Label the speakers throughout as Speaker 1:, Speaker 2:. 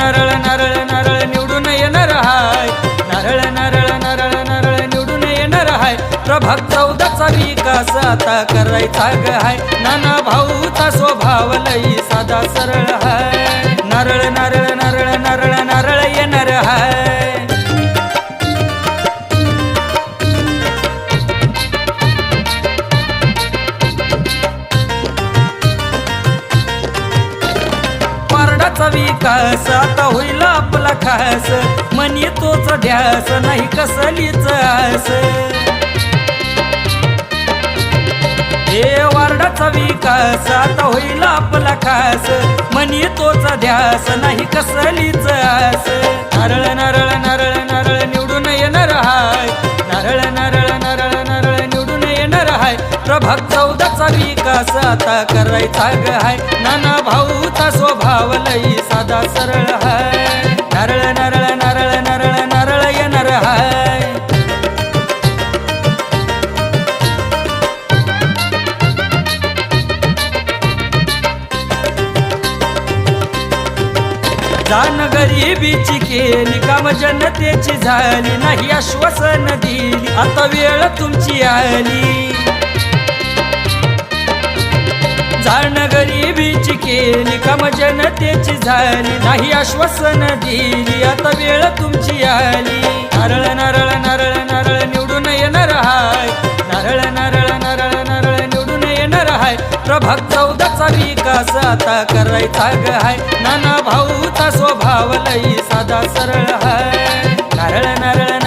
Speaker 1: नारळ नारळ नारळ निवडून येणार हाय. नारळ नारळ नारळ नारळ निवडून येणार हाय. प्रभा चौदाचा विकास आता करायचा ग हाय. नाना भाऊचा स्वभाव लई साधा सरळ हाय. नारळ नारळ पारडाचा विकास आता होईल आपला खास. मनी तोच ध्यास नाही कसलीच आस. हे वार्डाचा विकास आता होईल आपला खास. मनी तोच ध्यास नाही कसलीच आस. नारळ नारळ नारळ नारळ निवडून येणार हाय. नारळ नारळ नारळ नारळ निवडून येणार हाय. प्रभाग चौदाचा आता करायचा ग हाय. नाना भाऊचा स्वभाव लई साधा सरळ हाय. नारळ नारळ नारळ नारळ नारळ येणार हाय. जाण गरिबीची केली काम जनतेची झाली नाही आश्वासन दिली. आता वेळ तुमची आली. कारण गरिबीची केली कम जनतेची झाली नाही आश्वासन दिली आता वेळ तुमची आली. नारळ नारळ नारळ नारळ निवडून येणार हाय. नारळ नारळ नारळ नारळ निवडून येणार हाय. प्रभाग चौदाचा विकास आता करायचा ग हाय. नाना भाऊचा स्वभाव लई साधा सरळ हाय. नारळ नारळ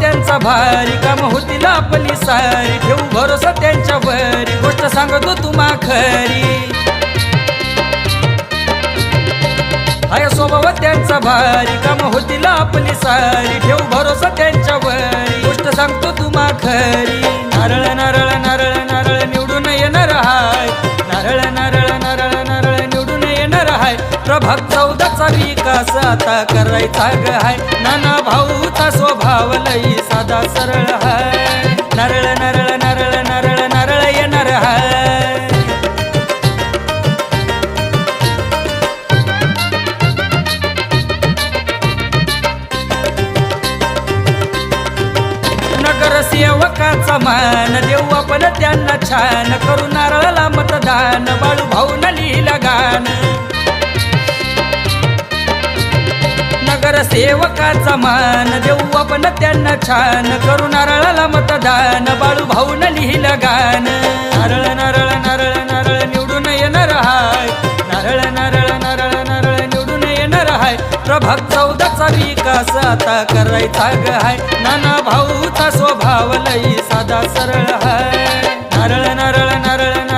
Speaker 1: त्यांचा भारी काम होतील आपली सारी. ठेवू भरोसा त्यांच्यावर. गोष्ट सांगतो तुम्हा खरी. हाय स्वभाव त्यांचा भारी काम होतील आपली सारी. ठेवू भरोसा त्यांच्यावर. गोष्ट सांगतो तुम्हा खरी. भाग चौदाचा विकास आता करायचा ग हाय. नाना भाऊचा स्वभाव लई साधा सरळ हाय. नरळ नरळ नरळ नरळ नरळ येणार हाय. सेवकाचा मान देऊ आपण त्यांना छान. करू नारळाला मतदान बाळू भाऊ न लिहिलं गाण सेवकाचा मान देऊ आपण त्यांना छान. करू नारळाला मतदान बाळू भाऊ न लिहिलं गाण नारळ नारळ नारळ नारळ निवडून येणार हाय. नारळ नारळ नारळ नारळ निवडून येणार हाय. प्रभाग चौदाचा विकास आता करायचा ग हाय. नाना भाऊचा स्वभाव लई साधा सरळ हाय. नारळ नारळ नारळ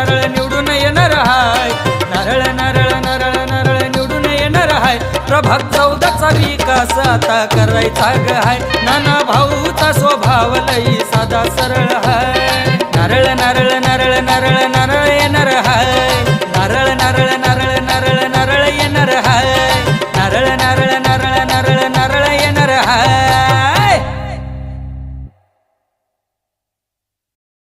Speaker 1: हाय प्रभाग चौदाचा विकास आता करायचा ग हाय. नाना भाऊचा स्वभाव लई साधा सरळ हाय.